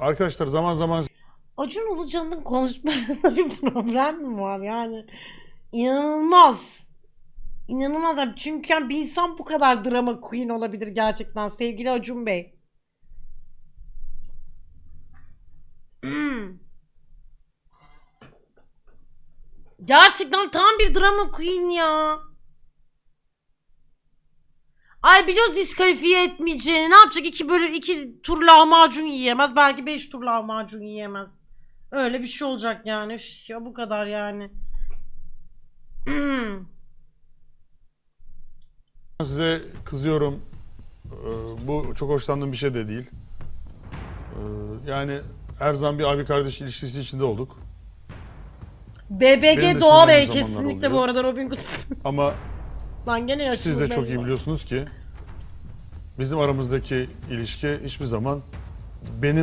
arkadaşlar zaman zaman Acun Ilıcalı'nın konuşmasında bir problem mi var yani? İnanılmaz. İnanılmaz abi. Çünkü yani bir insan bu kadar drama queen olabilir gerçekten sevgili Acun Bey. Hmm. Gerçekten tam bir drama queen ya. Ay biliyoruz diskalifiye etmeyeceğini. Ne yapacak? İki bölü iki tur lahmacun yiyemez. Belki beş tur lahmacun yiyemez. Öyle bir şey olacak yani. Üf, Ya bu kadar yani. Size kızıyorum. Ee, Bu çok hoşlandığım bir şey de değil. Ee, Yani her zaman bir abi kardeş ilişkisi içinde olduk. Benim BBG Doğa Bey sinirlendiğim zamanlar kesinlikle oluyor. bu arada Robin Hood. Ama Lan gene siz de çok iyi biliyorsunuz ki bizim aramızdaki ilişki hiçbir zaman benim